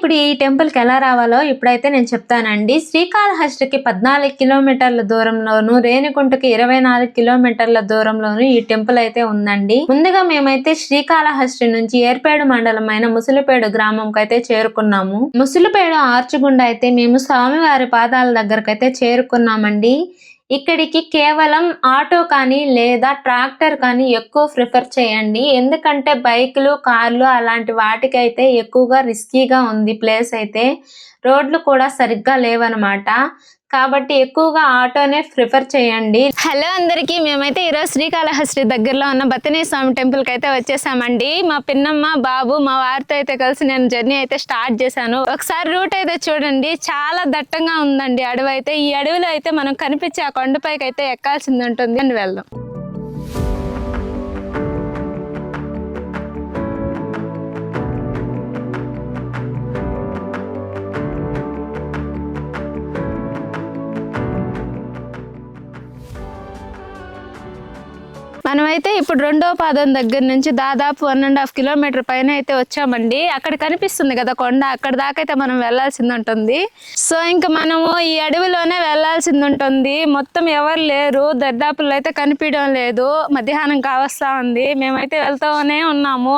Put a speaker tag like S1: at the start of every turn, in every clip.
S1: ఇప్పుడు ఈ టెంపుల్కి ఎలా రావాలో ఇప్పుడైతే నేను చెప్తానండి. శ్రీకాళహస్తికి పద్నాలుగు కిలోమీటర్ల దూరంలోను రేణిగుంటకి ఇరవై నాలుగు కిలోమీటర్ల దూరంలోను ఈ టెంపుల్ అయితే ఉందండి. ముందుగా మేమైతే శ్రీకాళహస్తి నుంచి ఏర్పేడు మండలమైన ముసలిపేడు గ్రామంకి అయితే చేరుకున్నాము. ముసలిపేడు ఆర్చుగుండ అయితే మేము స్వామివారి పాదాల దగ్గరకైతే చేరుకున్నామండి. ఇక్కడికి కేవలం ఆటో కానీ లేదా ట్రాక్టర్ కానీ ఎక్కువ ప్రిఫర్ చేయండి. ఎందుకంటే బైక్లు కార్లు అలాంటి వాటికైతే ఎక్కువగా రిస్కీగా ఉంది ప్లేస్ అయితే. రోడ్లు కూడా సరిగ్గా లేవన్నమాట కాబట్టి ఎక్కువగా ఆటోనే ప్రిఫర్ చేయండి. హలో అందరికీ మేమైతే ఈరోజు శ్రీకాళహస్తి దగ్గరలో ఉన్న బతనీ స్వామి టెంపుల్కి అయితే వచ్చేసామండి. మా పిన్నమ్మ బాబు మా వారితో అయితే కలిసి నేను జర్నీ అయితే స్టార్ట్ చేశాను. ఒకసారి రూట్ అయితే చూడండి చాలా దట్టంగా ఉందండి అడవి అయితే ఈ అడవిలో అయితే మనం కనిపించే ఆ కొండపైకి అయితే ఎక్కాల్సింది ఉంటుంది. అని వెళ్దాం. మనమైతే ఇప్పుడు రెండో పాదం దగ్గర నుంచి దాదాపు వన్ అండ్ హాఫ్ కిలోమీటర్ పైన అయితే వచ్చామండి. అక్కడ కనిపిస్తుంది కదా కొండ అక్కడ దాకా అయితే మనం వెళ్ళాల్సింది ఉంటుంది. సో ఇంకా మనము ఈ అడవిలోనే వెళ్ళాల్సింది ఉంటుంది. మొత్తం ఎవరు లేరు దర్దాపుల్లో అయితే కనిపించడం లేదు. మధ్యాహ్నం కావస్తా ఉంది. మేమైతే వెళ్తానే ఉన్నాము.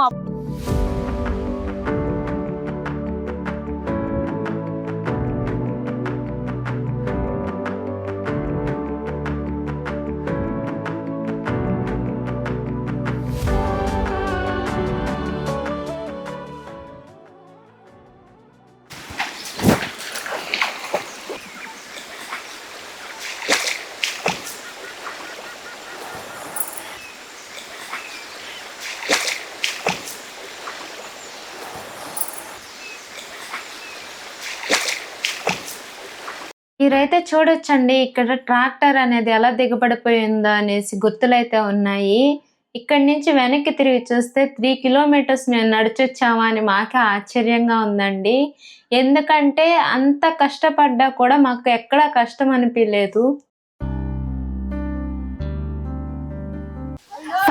S1: మీరైతే చూడొచ్చండి ఇక్కడ ట్రాక్టర్ అనేది ఎలా దిగబడిపోయిందో అనేసి గుర్తులైతే ఉన్నాయి. ఇక్కడి నుంచి వెనక్కి తిరిగి చూస్తే త్రీ కిలోమీటర్స్ మేము నడిచొచ్చామా అని మాకే ఆశ్చర్యంగా ఉందండి. ఎందుకంటే అంత కష్టపడ్డా కూడా మాకు ఎక్కడా కష్టం అనిపించలేదు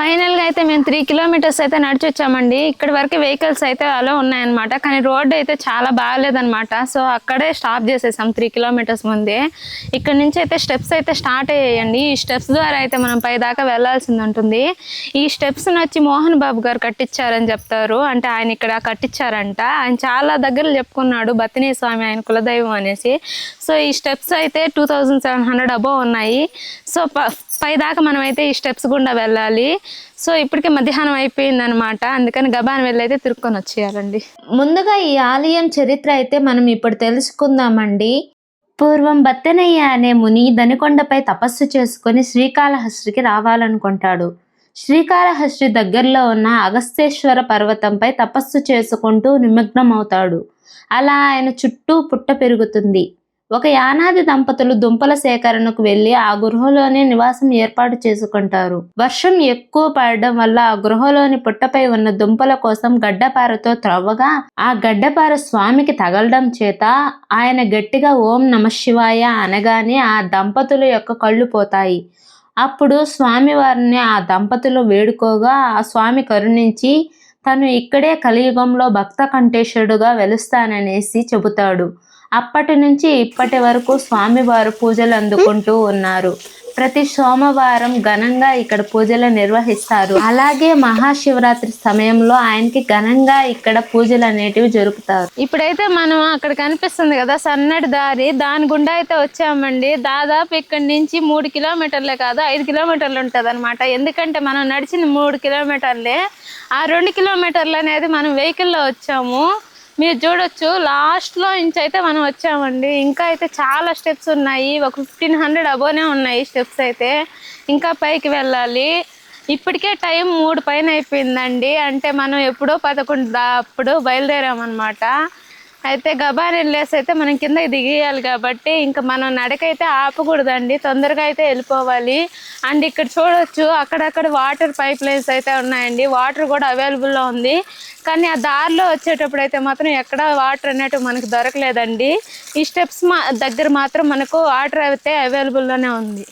S1: ఫైనల్గా అయితే మేము త్రీ కిలోమీటర్స్ అయితే నడిచి వచ్చామండి ఇక్కడ వరకు వెహికల్స్ అయితే అలా ఉన్నాయన్నమాట. కానీ రోడ్డు అయితే చాలా బాగాలేదన్నమాట. సో అక్కడే స్టాప్ చేసేసాం త్రీ కిలోమీటర్స్ ముందే. ఇక్కడ నుంచి అయితే స్టెప్స్ అయితే స్టార్ట్ అయ్యాయండి. ఈ స్టెప్స్ ద్వారా అయితే మనం పై దాకా వెళ్ళాల్సింది ఉంటుంది. ఈ స్టెప్స్ వచ్చి మోహన్ బాబు గారు కట్టించారని చెప్తారు. అంటే ఆయన ఇక్కడ కట్టించారంట ఆయన చాలా దగ్గర చెప్పుకున్నాడు. బతినీ స్వామి ఆయన కులదైవం అనేసి. సో ఈ స్టెప్స్ అయితే two thousand seven hundred above ఉన్నాయి. సో పై దాకా మనం అయితే ఈ స్టెప్స్ గుండా వెళ్ళాలి. సో ఇప్పటికే మధ్యాహ్నం అయిపోయింది అనమాట అందుకని గబాన్ వెళ్ళి అయితే తిరుక్కొని వచ్చేయాలండి. ముందుగా ఈ ఆలయం చరిత్ర అయితే మనం ఇప్పుడు తెలుసుకుందామండి. పూర్వం బత్తెనయ్య అనే ముని దనికొండపై తపస్సు చేసుకొని శ్రీకాళహస్తికి రావాలనుకుంటాడు. శ్రీకాళహస్తి దగ్గరలో ఉన్న అగస్తేశ్వర పర్వతంపై తపస్సు చేసుకుంటూ నిమగ్నమవుతాడు. అలా ఆయన చుట్టూ పుట్ట పెరుగుతుంది. ఒక యానాది దంపతులు దుంపల సేకరణకు వెళ్ళి ఆ గృహలోనే నివాసం ఏర్పాటు చేసుకుంటారు. వర్షం ఎక్కువ పడడం వల్ల ఆ గృహలోని పుట్టపై ఉన్న దుంపల కోసం గడ్డపారతో త్రవ్వగా ఆ గడ్డపార స్వామికి తగలడం చేత ఆయన గట్టిగా ఓం నమ శివాయ అనగానే ఆ దంపతుల యొక్క కళ్ళు పోతాయి. అప్పుడు స్వామివారిని ఆ దంపతులు వేడుకోగా ఆ స్వామి కరుణించి తను ఇక్కడే కలియుగంలో భక్త కంఠేశ్వరుడుగా వెలుస్తాననేసి చెబుతాడు. అప్పటి నుంచి ఇప్పటి వరకు స్వామివారు పూజలు అందుకుంటూ ఉన్నారు. ప్రతి సోమవారం ఘనంగా ఇక్కడ పూజలు నిర్వహిస్తారు. అలాగే మహాశివరాత్రి సమయంలో ఆయనకి ఘనంగా ఇక్కడ పూజలు అనేటివి జరుపుతారు. ఇప్పుడైతే మనం అక్కడ కనిపిస్తుంది కదా సన్నటి దారి. దాని గుండా అయితే వచ్చామండి. దాదాపు ఇక్కడ నుంచి మూడు కిలోమీటర్లే కాదు ఐదు కిలోమీటర్లు ఉంటుంది అనమాట ఎందుకంటే మనం నడిచిన మూడు కిలోమీటర్లే. ఆ రెండు కిలోమీటర్లు అనేది మనం వెహికల్లో వచ్చాము. మీరు చూడొచ్చు లాస్ట్లో నుంచి అయితే మనం వచ్చామండి. ఇంకా అయితే చాలా స్టెప్స్ ఉన్నాయి. ఒక ఫిఫ్టీన్ హండ్రెడ్ అబోనే ఉన్నాయి స్టెప్స్ అయితే. ఇంకా పైకి వెళ్ళాలి. ఇప్పటికే టైం మూడు పైన అయిపోయిందండి. అంటే మనం ఎప్పుడో పదకొండు అప్పుడు బయలుదేరామన్నమాట. అయితే గబాన్ వెళ్ళేసి అయితే మనం కింద దిగేయాలి కాబట్టి ఇంకా మనం నడకైతే ఆపకూడదండి. తొందరగా అయితే వెళ్ళిపోవాలి. అండ్ ఇక్కడ చూడొచ్చు అక్కడక్కడ వాటర్ పైప్ లైన్స్ అయితే ఉన్నాయండి. వాటర్ కూడా అవైలబుల్లో ఉంది. కానీ ఆ దారిలో వచ్చేటప్పుడు అయితే మాత్రం ఎక్కడ వాటర్ అనేటు మనకు దొరకలేదండి. ఈ స్టెప్స్ మా దగ్గర మాత్రం మనకు వాటర్ అయితే అవైలబుల్లోనే ఉంది.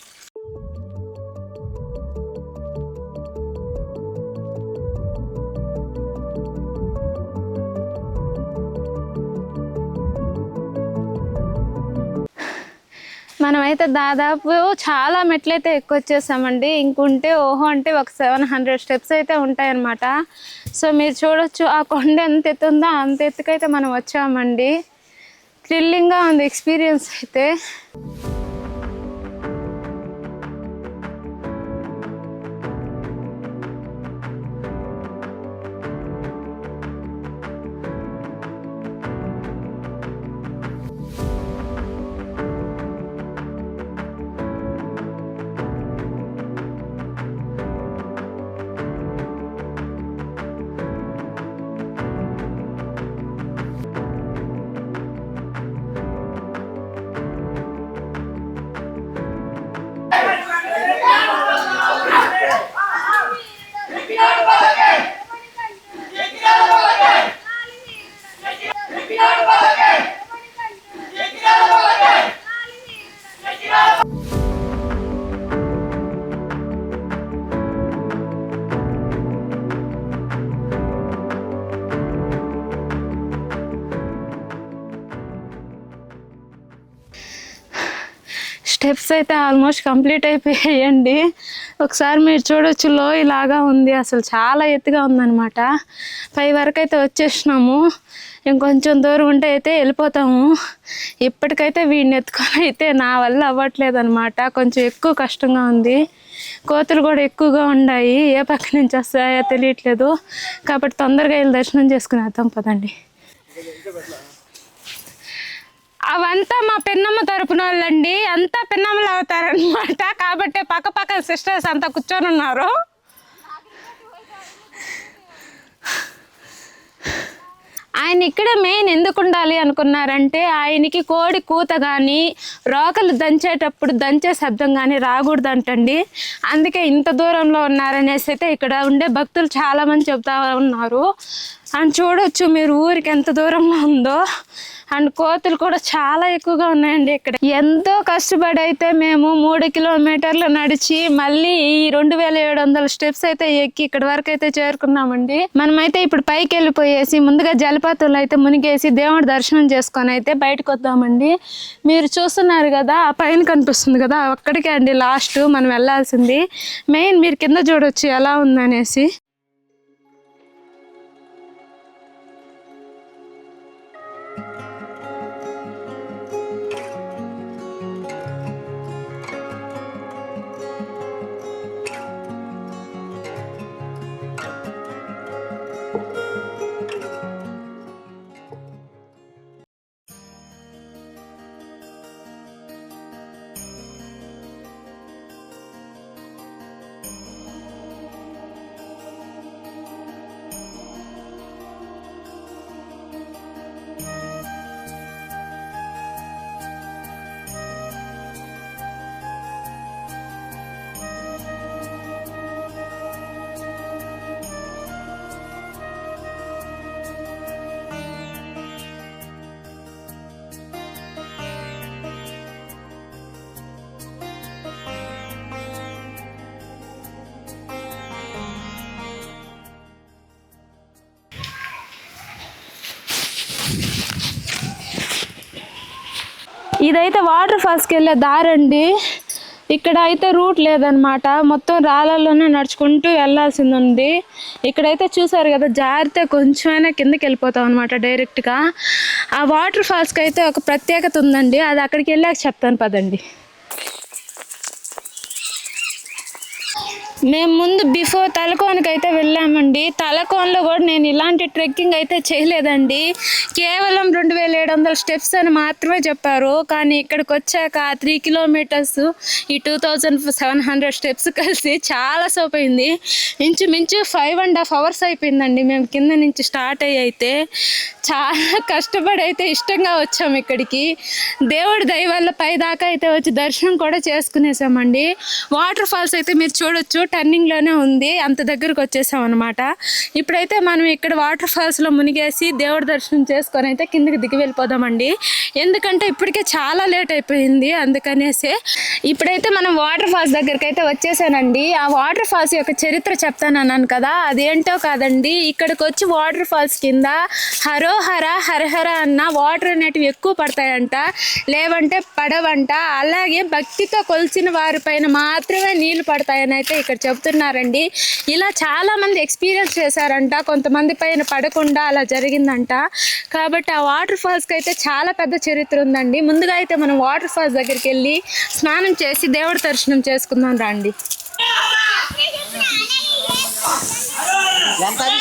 S1: మనమైతే దాదాపు చాలా మెట్లయితే ఎక్కువ వచ్చేసామండి ఇంకుంటే ఓహో అంటే ఒక సెవెన్ హండ్రెడ్ స్టెప్స్ అయితే ఉంటాయన్నమాట. సో మీరు చూడొచ్చు ఆ కొండ ఎంత ఎత్తు ఉందో అంత ఎత్తుకైతే మనం వచ్చామండి. థ్రిల్లింగ్గా ఉంది ఎక్స్పీరియన్స్ అయితే. స్టెప్స్ అయితే ఆల్మోస్ట్ కంప్లీట్ అయిపోయాయండి. ఒకసారి మీరు చూడొచ్చు లో ఇలాగా ఉంది. అసలు చాలా ఎత్తుగా ఉందన్నమాట. పై వరకు అయితే వచ్చేసినాము. ఇంకొంచెం దూరం ఉంటే అయితే వెళ్ళిపోతాము. ఇప్పటికైతే వీడిని ఎత్తుకొని అయితే నా వల్ల అవ్వట్లేదు అనమాట కొంచెం ఎక్కువ కష్టంగా ఉంది. కోతులు కూడా ఎక్కువగా ఉన్నాయి ఏ పక్క నుంచి వస్తాయో తెలియట్లేదు. కాబట్టి తొందరగా వెళ్ళి దర్శనం చేసుకుని వద్దాం పదండి. అవంతా మా పెన్నమ్మ తరపున వాళ్ళండి. అంతా పెన్నమ్మలు అవుతారనమాట కాబట్టి పక్క పక్క సిస్టర్స్ అంతా కూర్చొని ఉన్నారు. ఆయన ఇక్కడ మెయిన్ ఎందుకు ఉండాలి అనుకున్నారంటే ఆయనకి కోడి కూత కానీ రోకలు దంచేటప్పుడు దంచే శబ్దం కానీ రాకూడదంటండి. అందుకే ఇంత దూరంలో ఉన్నారనేసి అయితే ఇక్కడ ఉండే భక్తులు చాలామంది చెప్తా ఉన్నారు. అని చూడొచ్చు మీరు ఊరికి ఎంత దూరంలో ఉందో. అండ్ కోతులు కూడా చాలా ఎక్కువగా ఉన్నాయండి ఇక్కడ. ఎంతో కష్టపడి అయితే మేము మూడు కిలోమీటర్లు నడిచి మళ్ళీ ఈ రెండు వేల ఏడు వందల స్టెప్స్ అయితే ఎక్కి ఇక్కడ వరకు అయితే చేరుకున్నామండి. మనమైతే ఇప్పుడు పైకి వెళ్ళిపోయేసి ముందుగా జలపాతంలో అయితే మునిగేసి దేవుడి దర్శనం చేసుకొని అయితే బయటకు వద్దామండి. మీరు చూస్తున్నారు కదా ఆ పైన కనిపిస్తుంది కదా అక్కడికే అండి లాస్ట్ మనం వెళ్ళాల్సింది. మెయిన్ మీరు కింద చూడొచ్చు ఎలా ఉందనేసి. ఇదైతే వాటర్ ఫాల్స్కి వెళ్ళే దారండి ఇక్కడ అయితే రూట్ లేదనమాట మొత్తం రాళ్ళలోనే నడుచుకుంటూ వెళ్ళాల్సింది ఉంది. ఇక్కడైతే చూసారు కదా జారితే కొంచెమైనా కిందకి వెళ్ళిపోతాం అనమాట డైరెక్ట్గా. ఆ వాటర్ ఫాల్స్కి అయితే ఒక ప్రత్యేకత ఉందండి. అది అక్కడికి వెళ్ళాక చెప్తాను పదండి. మేము ముందు బిఫోర్ తలకోనకి అయితే వెళ్ళామండి. తలకోనలో కూడా నేను ఇలాంటి ట్రెక్కింగ్ అయితే చేయలేదండి. కేవలం రెండు వేల ఏడు వందల స్టెప్స్ అని మాత్రమే చెప్పారు. కానీ ఇక్కడికి వచ్చాక త్రీ కిలోమీటర్స్ ఈ two thousand seven hundred steps కలిసి చాలా సేపు అయింది ఇంచుమించు ఫైవ్ అండ్ హాఫ్ అవర్స్ అయిపోయిందండి. మేము కింద నుంచి స్టార్ట్ అయ్యి అయితే చాలా కష్టపడి అయితే ఇష్టంగా వచ్చాము ఇక్కడికి. దేవుడి దయ వల్ల పై దాకా అయితే వచ్చి దర్శనం కూడా చేసుకునేసామండి. వాటర్ ఫాల్స్ అయితే మీరు చూడొచ్చు. టర్నింగ్లోనే ఉంది. అంత దగ్గరకు వచ్చేసాం అనమాట ఇప్పుడైతే మనం ఇక్కడ వాటర్ ఫాల్స్లో మునిగేసి దేవుడి దర్శనం చేసుకొని అయితే కిందకి దిగి వెళ్ళిపోదామండి. ఎందుకంటే ఇప్పటికే చాలా లేట్ అయిపోయింది. అందుకనేసి ఇప్పుడైతే మనం వాటర్ ఫాల్స్ దగ్గరికి అయితే వచ్చేసానండి. ఆ వాటర్ ఫాల్స్ యొక్క చరిత్ర చెప్తాను అన్నాను కదా. అదేంటో కాదండి. ఇక్కడికి వచ్చి వాటర్ ఫాల్స్ కింద హరోహర హరహర అన్న వాటర్ అనేటివి ఎక్కువ పడతాయంట. లేవంటే పడవంట. అలాగే భక్తితో కొలిచిన వారిపైన మాత్రమే నీళ్ళు పడతాయని అయితే ఇక్కడ చెబుతున్నారండి ఇలా చాలామంది ఎక్స్పీరియన్స్ చేశారంట కొంతమంది పైన పడకుండా అలా జరిగిందంట. కాబట్టి ఆ వాటర్ ఫాల్స్కి అయితే చాలా పెద్ద చరిత్ర ఉందండి. ముందుగా అయితే మనం వాటర్ ఫాల్స్ దగ్గరికి వెళ్ళి స్నానం చేసి దేవుడి దర్శనం చేసుకుందాం రండి.
S2: ఎంత ఎంత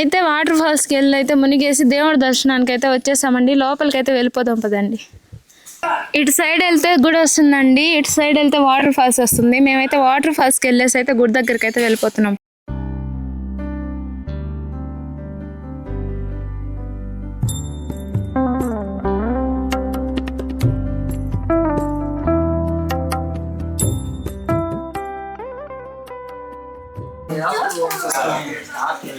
S2: అరిస్తావు
S1: మేమైతే వాటర్ ఫాల్స్కి వెళ్ళి అయితే మునిగేసి దేవుడి దర్శనానికి అయితే వచ్చేసామండి. లోపలికి అయితే వెళ్ళిపోదాం పదండి. ఇటు సైడ్ వెళ్తే గుడి వస్తుందండి. ఇటు సైడ్ వెళ్తే వాటర్ ఫాల్స్ వస్తుంది. మేమైతే వాటర్ ఫాల్స్కి వెళ్ళేసి అయితే గుడి దగ్గరికి అయితే వెళ్ళిపోతున్నాం.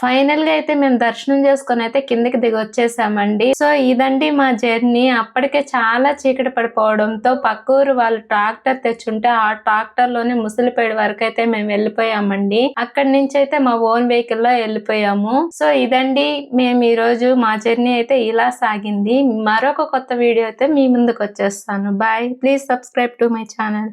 S1: ఫైనల్గా అయితే మేము దర్శనం చేసుకుని అయితే కిందకి దిగి వచ్చేసామండి. సో ఇదండి మా జర్నీ. అప్పటికే చాలా చీకటి పడిపోవడంతో పక్క ఊరు వాళ్ళు ట్రాక్టర్ తెచ్చుంటే ఆ ట్రాక్టర్లోనే ముసలిపేట వరకు అయితే మేము వెళ్ళిపోయామండి. అక్కడి నుంచి అయితే మా ఓన్ వెహికల్లో వెళ్ళిపోయాము. సో ఇదండి మేము ఈ రోజు మా జర్నీ అయితే ఇలా సాగింది. మరొక కొత్త వీడియో అయితే మీ ముందుకు వచ్చేస్తాను. Bye. Please subscribe to my channel.